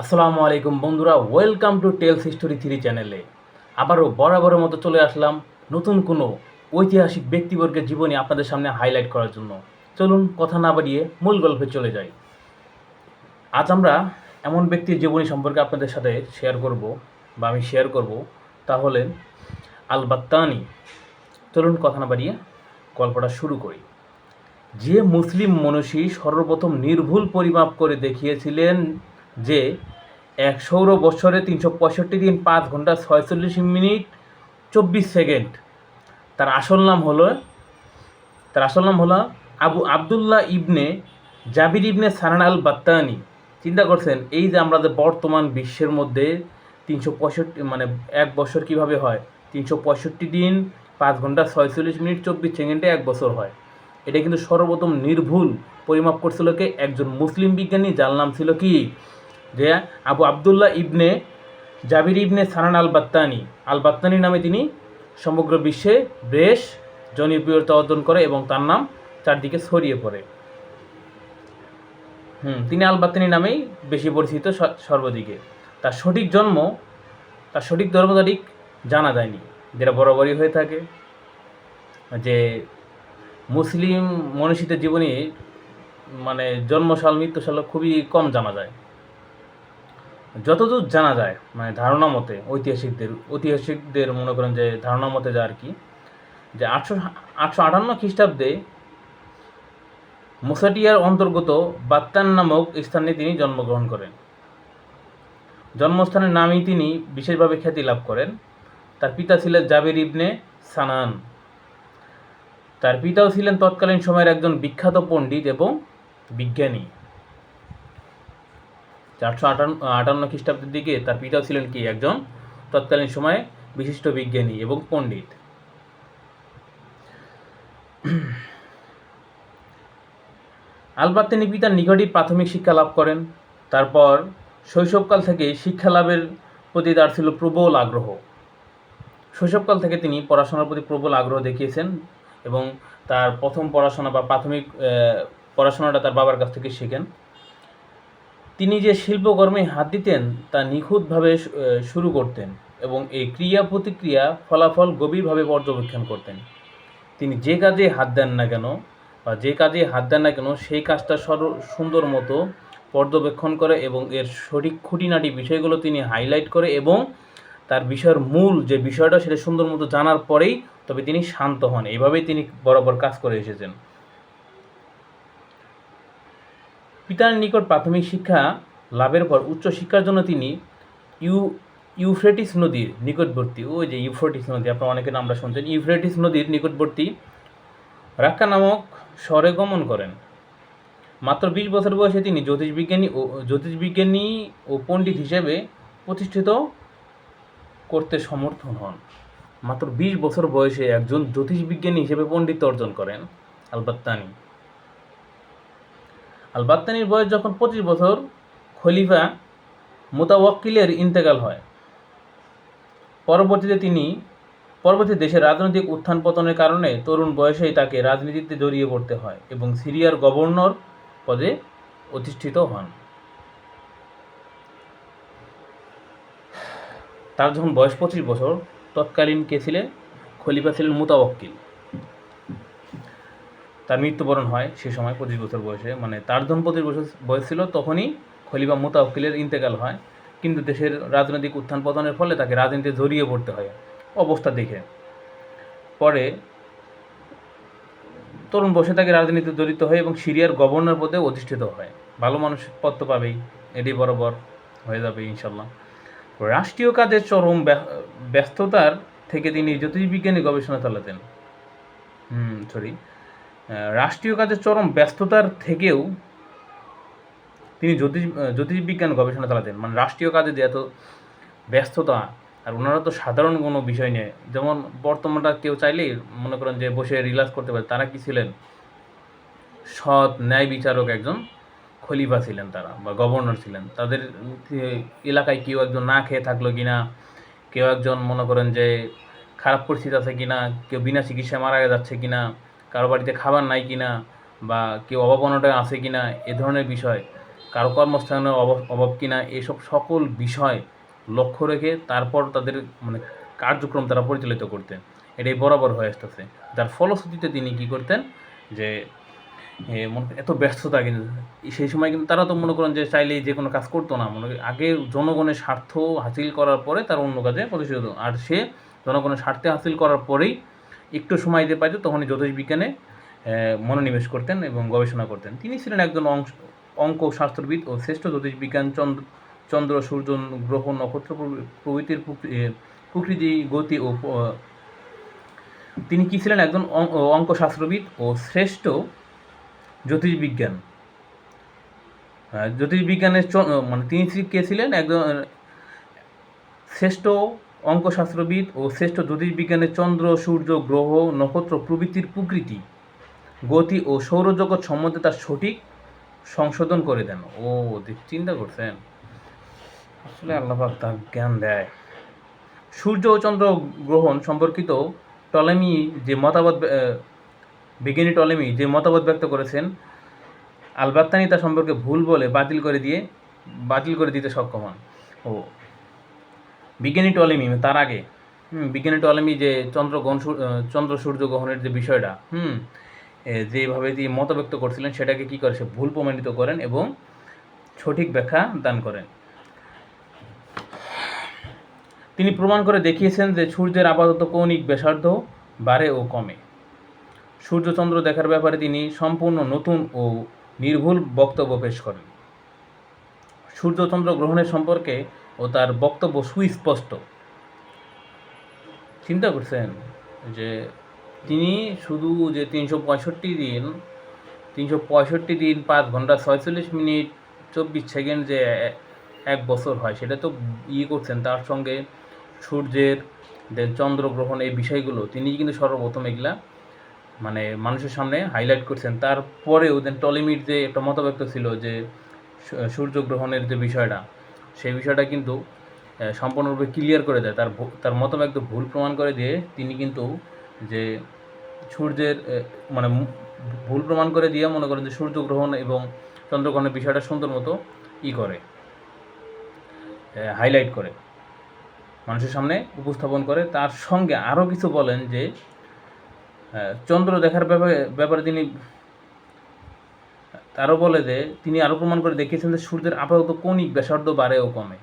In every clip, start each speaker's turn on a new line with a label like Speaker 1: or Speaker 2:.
Speaker 1: আসসালামু আলাইকুম বন্ধুরা welcome to tales history three চ্যানেলে আবারও বরাবরের মতো চলে আসলাম নতুন কোনো ঐতিহাসিক ব্যক্তিবর্গের জীবনী আপনাদের সামনে হাইলাইট করার জন্য। চলুন কথা না বাড়িয়ে মূল গল্পে চলে যাই। আজ আমরা এমন ব্যক্তির জীবনী সম্পর্কে আপনাদের সাথে শেয়ার করব বা আমি শেয়ার করব, তা হলেন আল বাত্তানি চলুন কথা না বাড়িয়ে গল্পটা শুরু করি। যে মুসলিম মনীষী সর্বপ্রথম নির্ভুল পরিমাপ করে দেখিয়েছিলেন যে এক সৌর বৎসরে তিনশো পঁয়ষট্টি দিন পাঁচ ঘণ্টা ছয়চল্লিশ মিনিট চব্বিশ সেকেন্ড। তার আসল নাম হলো, তার আসল নাম হলো আবু আবদুল্লাহ ইবনে জাবির ইবনে সানান আল বাত্তানি চিন্তা করছেন, এই যে আমরা যে বর্তমান বিশ্বের মধ্যে তিনশো পঁয়ষট্টি মানে এক বছর কীভাবে হয়? তিনশো পঁয়ষট্টি দিন পাঁচ ঘণ্টা ছয়চল্লিশ মিনিট চব্বিশ সেকেন্ডে এক বছর হয়। এটা কিন্তু সর্বপ্রথম নির্ভুল পরিমাপ করছিল কে? একজন মুসলিম বিজ্ঞানী, যার নাম ছিল কি? যে আবু আবদুল্লাহ ইবনে জাবির ইবনে সানান আল বাত্তানি আল বাত্তানি নামে তিনি সমগ্র বিশ্বে বেশ জনপ্রিয়তা অর্জন করে এবং তার নাম চারদিকে ছড়িয়ে পড়ে। হুম, তিনি আল বাত্তানি নামেই বেশি পরিচিত সর্বদিকে। তার সঠিক জন্ম, তার সঠিক ধর্ম তারিখ জানা যায়নি। যেটা বরাবরই হয়ে থাকে যে মুসলিম মনীষীদের জীবনী মানে জন্মসাল, মৃত্যুসাল খুবই কম জানা যায়। যতদূর জানা যায় মানে ধারণা মতে ঐতিহাসিকদের ঐতিহাসিকদের মনে করেন যে ধারণা মতে যা আর কি, যে আটশো আটশো আটান্ন খ্রিস্টাব্দে মুসাটিয়ার অন্তর্গত বাত্তান নামক স্থানে তিনি জন্মগ্রহণ করেন। জন্মস্থানের নামেই তিনি বিশেষভাবে খ্যাতি লাভ করেন। তার পিতা ছিলেন জাবির ইবনে সানান। তার পিতাও ছিলেন তৎকালীন সময়ের একজন বিখ্যাত পণ্ডিত এবং বিজ্ঞানী। চারশো আটান্ন আটান্ন খ্রিস্টাব্দের দিকে তার পিতাও ছিলেন কি? একজন তৎকালীন সময়ে বিশিষ্ট বিজ্ঞানী এবং পণ্ডিত। আলবাত তিনি পিতার নিকটই প্রাথমিক শিক্ষা লাভ করেন। তারপর শৈশবকাল থেকে শিক্ষা লাভের প্রতি তার ছিল প্রবল আগ্রহ। শৈশবকাল থেকে তিনি পড়াশোনার প্রতি প্রবল আগ্রহ দেখিয়েছেন এবং তার প্রথম পড়াশোনা বা প্রাথমিক পড়াশোনাটা তার বাবার কাছ থেকে শেখেন। তিনি যে শিল্পকর্মে হাত দিতেন, তা নিখুঁতভাবে শুরু করতেন এবং এই ক্রিয়া প্রতিক্রিয়া ফলাফল গভীরভাবে পর্যবেক্ষণ করতেন। তিনি যে কাজে হাত দেন না কেন বা যে কাজে হাত দেন না কেন, সেই কাজটা সর, সুন্দর মতো পর্যবেক্ষণ করে এবং এর সঠিক খুঁটিনাটি বিষয়গুলো তিনি হাইলাইট করে এবং তার বিষয়ের মূল যে বিষয়টা, সেটা সুন্দর মতো জানার পরেই তবে তিনি শান্ত হন। এভাবেই তিনি বরাবর কাজ করে এসেছেন। পিতার নিকট প্রাথমিক শিক্ষা লাভের পর উচ্চ শিক্ষার জন্য তিনি ইউ, ইউফ্রেটিস নদীর নিকটবর্তী, ওই যে ইউফ্রেটিস নদী, আপনার অনেকে নামটা শুনছেন, ইউফ্রেটিস নদীর নিকটবর্তী রাক্কা নামক শহরে গমন করেন। মাত্র বিশ বছর বয়সে তিনি জ্যোতিষবিজ্ঞানী ও জ্যোতিষবিজ্ঞানী ও পণ্ডিত হিসেবে প্রতিষ্ঠিত করতে সমর্থন হন। মাত্র বিশ বছর বয়সে একজন জ্যোতিষবিজ্ঞানী হিসেবে পণ্ডিত অর্জন করেন, আলবাত্তানি। আলবাত্তানির বয়স যখন পঁচিশ বছর, খলিফা মোতাওয়াক্কিলের ইন্তেকাল হয়। পরবর্তীতে তিনি পরবর্তী দেশের রাজনৈতিক উত্থান পতনের কারণে তরুণ বয়সেই তাকে রাজনীতিতে জড়িয়ে পড়তে হয় এবং সিরিয়ার গভর্নর পদে অধিষ্ঠিত হন। তার যখন বয়স পঁচিশ বছর, তৎকালীন কে ছিলেন? খলিফা ছিলেন মুতাওয়াক্কিল। তার মৃত্যুবরণ হয় সে সময় পঁচিশ বছর বয়সে। মানে তার যখন পঁচিশ বছর বয়স ছিল, তখনই খলিফা মুতাওয়াক্কিলের ইন্তেকাল হয়। কিন্তু দেশের রাজনৈতিক উত্থান পতনের ফলে তাকে রাজনীতিতে জড়িয়ে পড়তে হয়। অবস্থা দেখে। পরে তরুণ বসে তাকে রাজনীতিতে জড়িত হয় এবং সিরিয়ার গভর্নর পদে অধিষ্ঠিত হয়। ভালো মানুষ পদ তো পাবেই। এটি বরাবর হয়ে যাবে ইনশাল্লাহ রাষ্ট্রীয় কাজের চরম ব্য- ব্যস্ততার থেকে তিনি জ্যোতিষবিজ্ঞানী গবেষণা চালাতেন হুম সরি রাষ্ট্রীয় কাজের চরম ব্যস্ততার থেকেও তিনি জ্যোতিষ জ্যোতিষবিজ্ঞান গবেষণা চালাতেন। মানে রাষ্ট্রীয় কাজে যে এত ব্যস্ততা, আর ওনারা তো সাধারণ কোনো বিষয় নিয়ে, যেমন বর্তমানটা কেউ চাইলেই মনে করেন যে বসে রিল্যাক্স করতে পারে, তারা কি ছিলেন? সৎ ন্যায় বিচারক একজন খলিফা ছিলেন তারা, বা গভর্নর ছিলেন। তাদের এলাকায় কেউ একজন না খেয়ে থাকল কি না কেউ একজন মনে করেন যে খারাপ পরিস্থিতি আছে কিনা, কেউ বিনা চিকিৎসায় মারা যাচ্ছে কিনা কারও বাড়িতে খাবার নাই কি না বা কেউ অভাবনটা আছে কিনা, এ ধরনের বিষয়। কারও কর্মস্থানের অভাব অভাব কি না এসব সকল বিষয় লক্ষ্য রেখে তারপর তাদের মানে কার্যক্রম তারা পরিচালিত করতেন। এটাই বরাবর হয়ে আসতেছে। যার ফলশ্রুতিতে তিনি কী করতেন যে এত ব্যস্ততা কিন্তু, সেই সময় কিন্তু তারা তো মনে করেন যে চাইলেই যে কোনো কাজ করতো না। মনে আগে জনগণের স্বার্থ হাসিল করার পরে তার অন্য কাজে প্রতিষ্ঠিত আর সে জনগণের স্বার্থে হাসিল করার পরেই একটু সময় দিয়ে পাইতো তখনই জ্যোতিষ বিজ্ঞানে মনোনিবেশ করতেন এবং গবেষণা করতেন। তিনি ছিলেন একজন অংশ অঙ্ক শাস্ত্রবিদ ও শ্রেষ্ঠ জ্যোতিষ বিজ্ঞান চন্দ্র চন্দ্র সূর্য গ্রহ নক্ষত্র প্রভৃতির প্রকৃ- প্রকৃতি গতি ও তিনি কি ছিলেন? একজন অঙ্কশাস্ত্রবিদ ও শ্রেষ্ঠ জ্যোতির্বিজ্ঞান আহ, জ্যোতির্বিজ্ঞানের মানে তিনি কে ছিলেন? একজন শ্রেষ্ঠ অঙ্কশাস্ত্রবিদ ও শ্রেষ্ঠ জ্যোতির্বিজ্ঞানের চন্দ্র, সূর্য, গ্রহ, নক্ষত্র প্রভৃতির প্রকৃতি, গতি ও সৌরজগৎ সম্বন্ধে তার সঠিক সংশোধন করে দেন। ও চিন্তা করছেন? আসলে আল্লাপাক তার জ্ঞান দেয়। সূর্য ও চন্দ্র গ্রহণ সম্পর্কিত টলেমি যে মতামত বিজ্ঞানী টলেমি যে মতামত ব্যক্ত করেছেন, আলবাত্তানি তা সম্পর্কে ভুল বলে বাতিল করে দিয়ে, বাতিল করে দিতে সক্ষম হন। ও বিজ্ঞানী টলেমি তার আগে হুম, বিজ্ঞানী টলেমি যে চন্দ্রগ্রহণ চন্দ্র সূর্য গ্রহণের যে বিষয়টা হুম যেভাবে তিনি মত ব্যক্ত করছিলেন সেটাকে কি করে সে ভুল প্রমাণিত করেন এবং সঠিক ব্যাখ্যা দান করেন। তিনি প্রমাণ করে দেখিয়েছেন যে সূর্যের আপাতত কৌণিক ব্যাসার্ধ বাড়ে ও কমে। সূর্যচন্দ্র দেখার ব্যাপারে তিনি সম্পূর্ণ নতুন ও নির্ভুল বক্তব্য পেশ করেন। সূর্যচন্দ্র গ্রহণের সম্পর্কে ও তার বক্তব্য সুস্পষ্ট। চিন্তা করছেন যে তিনি শুধু যে তিনশো পঁয়ষট্টি দিন, তিনশো পঁয়ষট্টি দিন পাঁচ ঘণ্টা ছয়চল্লিশ মিনিট চব্বিশ সেকেন্ড যে এক বছর হয়, সেটা তো ইয়ে করছেন তার সঙ্গে সূর্যের চন্দ্রগ্রহণ এই বিষয়গুলো। তিনি কিন্তু সর্বপ্রথম এগুলা মানে মানুষের সামনে হাইলাইট করছেন। তারপরেও দেন টলিমির যে একটা মতব্যক্ত ছিল যে সূর্যগ্রহণের যে বিষয়টা সেই বিষয়টা কিন্তু সম্পূর্ণরূপে ক্লিয়ার করে দেয়। তার তার মতব্যক্ত ভুল প্রমাণ করে দিয়ে তিনি কিন্তু যে সূর্যের মানে ভুল প্রমাণ করে দিয়ে মনে করেন যে সূর্যগ্রহণ এবং চন্দ্রগ্রহণের বিষয়টা সুন্দর মতো ই করে হাইলাইট করে। মানুষের সামনে উপস্থাপন করে। তার সঙ্গে আরও কিছু বলেন যে চন্দ্র দেখার ব্যাপারে ব্যাপারে তিনি আরও বলে যে তিনি আরও প্রমাণ করে দেখিয়েছেন যে সূর্যের আপাতত কৌণিক ব্যাসার্ধ বাড়ে ও কমে।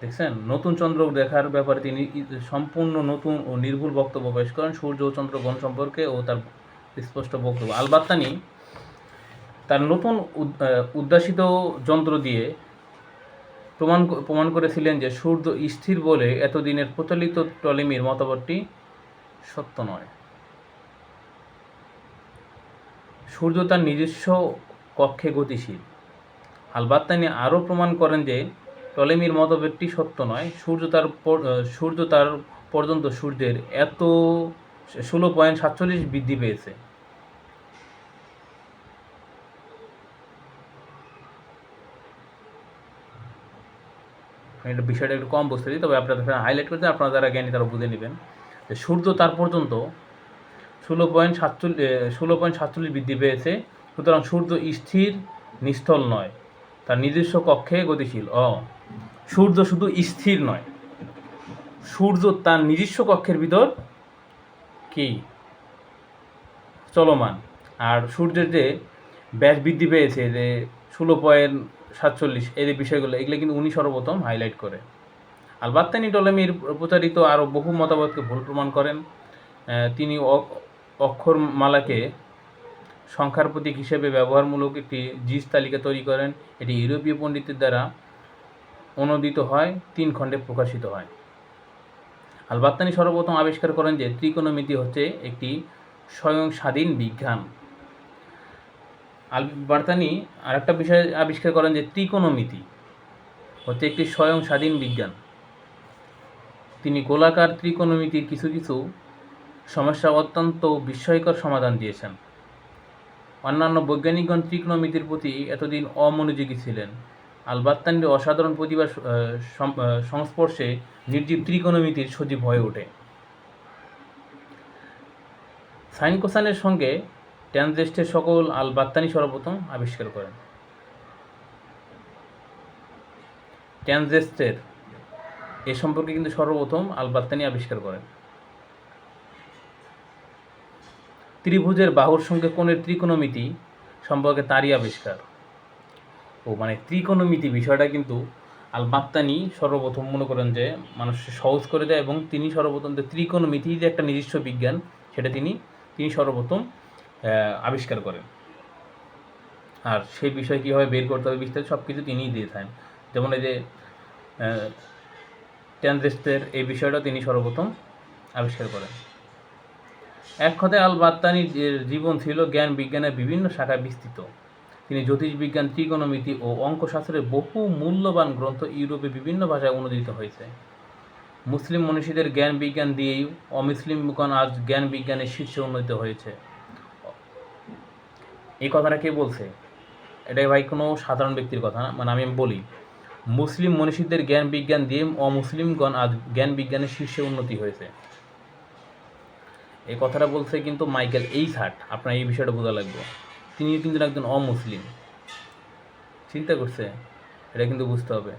Speaker 1: দেখছেন? নতুন চন্দ্র দেখার ব্যাপারে তিনি সম্পূর্ণ নতুন ও নির্ভুল বক্তব্য পেশ করেন সূর্য ও চন্দ্রগ্রহণ সম্পর্কে ও তার স্পষ্ট বক্তব্য। আলবাত্তানি তার নতুন উদ- আহ, যন্ত্র দিয়ে প্রমাণ প্রমাণ করেছিলেন যে সূর্য স্থির বলে এতদিনের প্রচলিত টলেমির মতবাদটি সত্য নয়। সূর্য তার নিজস্ব কক্ষে গতিশীল। আলবাত্তানি আরও প্রমাণ করেন যে টলেমির মতভেদটি সত্য নয়। সূর্য তার সূর্য তার পর্যন্ত সূর্যের এত ষোলো পয়েন্ট সাতচল্লিশ বৃদ্ধি পেয়েছে। এটা বিষয়টা একটু কম বুঝতে দিই, তবে আপনাদের হাইলাইট করতে আপনারা যারা জ্ঞানী তারা বুঝে নেবেন যে সূর্য তার পর্যন্ত ষোলো পয়েন্ট সাতচল্লিশ ষোলো পয়েন্ট সাতচল্লিশ বৃদ্ধি পেয়েছে। সুতরাং সূর্য স্থির, নিস্থল নয়। তার নিজস্ব কক্ষে গতিশীল। অ। সূর্য শুধু স্থির নয়। সূর্য তার নিজস্ব কক্ষের ভিতর কি? চলমান। আর সূর্যের যে ব্যাস বৃদ্ধি পেয়েছে, যে ষোলো পয়েন্ট সাতচল্লিশ, এই বিষয়গুলো, এগুলো কিন্তু উনি সর্বপ্রথম হাইলাইট করে। আলবাত্তানি টলেমির প্রচারিত আরও বহু মতামতকে ভুল প্রমাণ করেন। তিনি অক্ষরমালাকে সংখ্যার প্রতীক হিসেবে ব্যবহারমূলক একটি জিস তালিকা তৈরি করেন। এটি ইউরোপীয় পণ্ডিতের দ্বারা অনুদিত হয়, তিন খণ্ডে প্রকাশিত হয়। আলবাত্তানি সর্বপ্রথম আবিষ্কার করেন যে ত্রিকোণমিতি হচ্ছে একটি স্বয়ং স্বাধীন বিজ্ঞান। আলবার্তানি আরেকটা বিষয় আবিষ্কার করেন যে ত্রিকোণমিতি হচ্ছে একটি স্বয়ং স্বাধীন বিজ্ঞান। তিনি গোলাকার ত্রিকোণমিতির কিছু কিছু সমস্যা অত্যন্ত বিস্ময়কর সমাধান দিয়েছেন। অন্যান্য বৈজ্ঞানিকগণ ত্রিকোণমিতির প্রতি এতদিন অমনোযোগী ছিলেন। আলবাত্তানির অসাধারণ প্রতিবার সংস্পর্শে নির্জীব ত্রিকোণমিতির সজীব হয়ে ওঠে। সাইন কোসানের সঙ্গে ট্যানজেস্টের সকল আলবাত্তানি সর্বপ্রথম আবিষ্কার করেন। ট্যানজেস্টের এ সম্পর্কে কিন্তু সর্বপ্রথম আলবাত্তানি আবিষ্কার করেন। ত্রিভুজের বাহুর সঙ্গে কোণের ত্রিকোণমিতি সম্পর্কে তারই আবিষ্কার। ও মানে ত্রিকোণমিতি বিষয়টা কিন্তু আল বাত্তানি সর্বপ্রথম মনে করেন যে মানুষকে সহজ করে দেয় এবং তিনি সর্বপ্রথম যে ত্রিকোণমিতি যে একটা নিজস্ব বিজ্ঞান, সেটা তিনি তিনি সর্বপ্রথম আবিষ্কার করেন। আর সেই বিষয় কীভাবে বের করতে হবে বিস্তারিত সব কিছু তিনিই দিয়ে থাকেন। যেমন এই যে ট্যানজেস্টের এই বিষয়টা তিনি সর্বপ্রথম আবিষ্কার করেন। এক কথায় আল বাত্তানির জীবন ছিল জ্ঞান বিজ্ঞানের বিভিন্ন শাখায় বিস্তৃত। তিনি জ্যোতিষবিজ্ঞান, ত্রিকোণমিতি ও অঙ্কশাস্ত্রের বহু মূল্যবান গ্রন্থ ইউরোপে বিভিন্ন ভাষায় অনুদিত হয়েছে। মুসলিম মনীষীদের জ্ঞান বিজ্ঞান দিয়েই অমুসলিমগণ আজ জ্ঞান বিজ্ঞানের শীর্ষে উন্নীত হয়েছে। এই কথাটা কে বলছে? এটা ভাই কোনো সাধারণ ব্যক্তির কথা না মানে আমি বলি, মুসলিম মনীষীদের জ্ঞান বিজ্ঞান দিয়ে অমুসলিমগণ আজ জ্ঞান বিজ্ঞানের শীর্ষে উন্নতি হয়েছে। এই কথাটা বলছে কিন্তু মাইকেল এইস হার্ট আপনার এই বিষয়টা বোঝা লাগবে। তিনি কিন্তু একজন অমুসলিম। চিন্তা করছে, এটা কিন্তু বুঝতে হবে।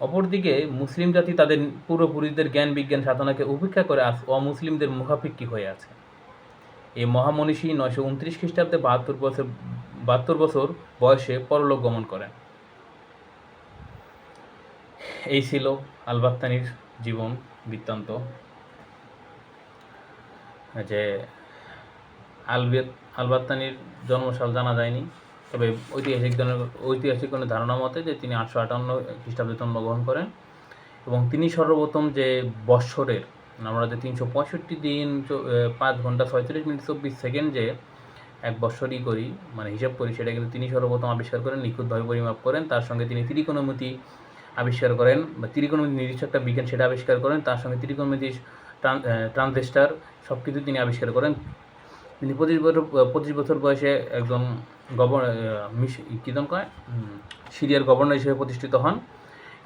Speaker 1: অপরদিকে মুসলিম জাতি তাদের পূর্বপুরুষদের জ্ঞান, বিজ্ঞান, সাধনাকে উপেক্ষা করে আজ অমুসলিমদের মুখাপেক্ষি হয়ে আছে। এই মহামনীষী নয়শো উনত্রিশ খ্রিস্টাব্দে বাহাত্তর বছর বাহাত্তর বছর বয়সে পরলোক গমন করেন। এই ছিল আলবাত্তানির জীবন বৃত্তান্ত। যে আলবেত আলবাত্তানির জন্মসাল জানা যায়নি। তবে ঐতিহাসিক ঐতিহাসিক কোনো ধারণা মতে যে তিনি আটশো আটান্ন খ্রিস্টাব্দে জন্মগ্রহণ করেন এবং তিনি সর্বপ্রথম যে বৎসরের আমরা যে তিনশো পঁয়ষট্টি দিন পাঁচ ঘণ্টা ছয়ত্রিশ মিনিট চব্বিশ সেকেন্ড যে এক বৎসরই করি মানে হিসাব করি, সেটা কিন্তু তিনি সর্বপ্রথম আবিষ্কার করেন, নিখুঁতভাবে পরিমাপ করেন, তার সঙ্গে তিনি ত্রিকোণমিতি আবিষ্কার করেন, বা ত্রিকোণমিতি নির্দিষ্ট একটা বিজ্ঞান সেটা আবিষ্কার করেন, তার সঙ্গে ত্রিকোণমিতি ট্রানজেস্টার সব কিছু তিনি আবিষ্কার করেন। তিনি পঁচিশ বছর পঁচিশ বছর বয়সে একজন গভর্নর কী নাম কয়? সিরিয়ার গভর্নর হিসেবে প্রতিষ্ঠিত হন।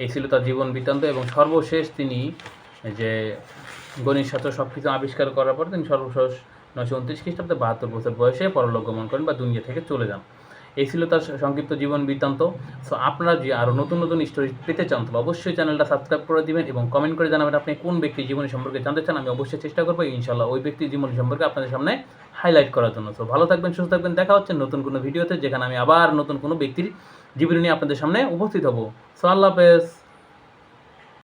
Speaker 1: এই ছিল তার জীবন বৃত্তান্ত এবং সর্বশেষ তিনি যে গণিত, শাস্ত্র সব কিছু আবিষ্কার করার পর তিনি সর্বশেষ নয়শো উনত্রিশ খ্রিস্টাব্দে বাহাত্তর বছর বয়সে পরলোক গমন করেন বা দুনিয়া থেকে চলে যান। এই ছিল তার সংক্ষিপ্ত জীবন বৃত্তান্ত। সো আপনারা যদি আরও নতুন নতুন স্টোরি পেতে চান, তাহলে অবশ্যই চ্যানেলটা সাবস্ক্রাইব করে দেবেন এবং কমেন্ট করে জানাবেন আপনি কোন ব্যক্তি জীবনী সম্পর্কে জানতে চান, আমি অবশ্যই চেষ্টা করব ইনশাল্লাহ ওই ব্যক্তির জীবন সম্পর্কে আপনাদের সামনে হাইলাইট করার জন্য। সো ভালো থাকবেন, সুস্থ থাকবেন, দেখা হচ্ছে নতুন কোনো ভিডিওতে যেখানে আমি আবার নতুন কোনো ব্যক্তির জীবনী নিয়ে আপনাদের সামনে উপস্থিত হব। সো আল্লাহ হাফেজ।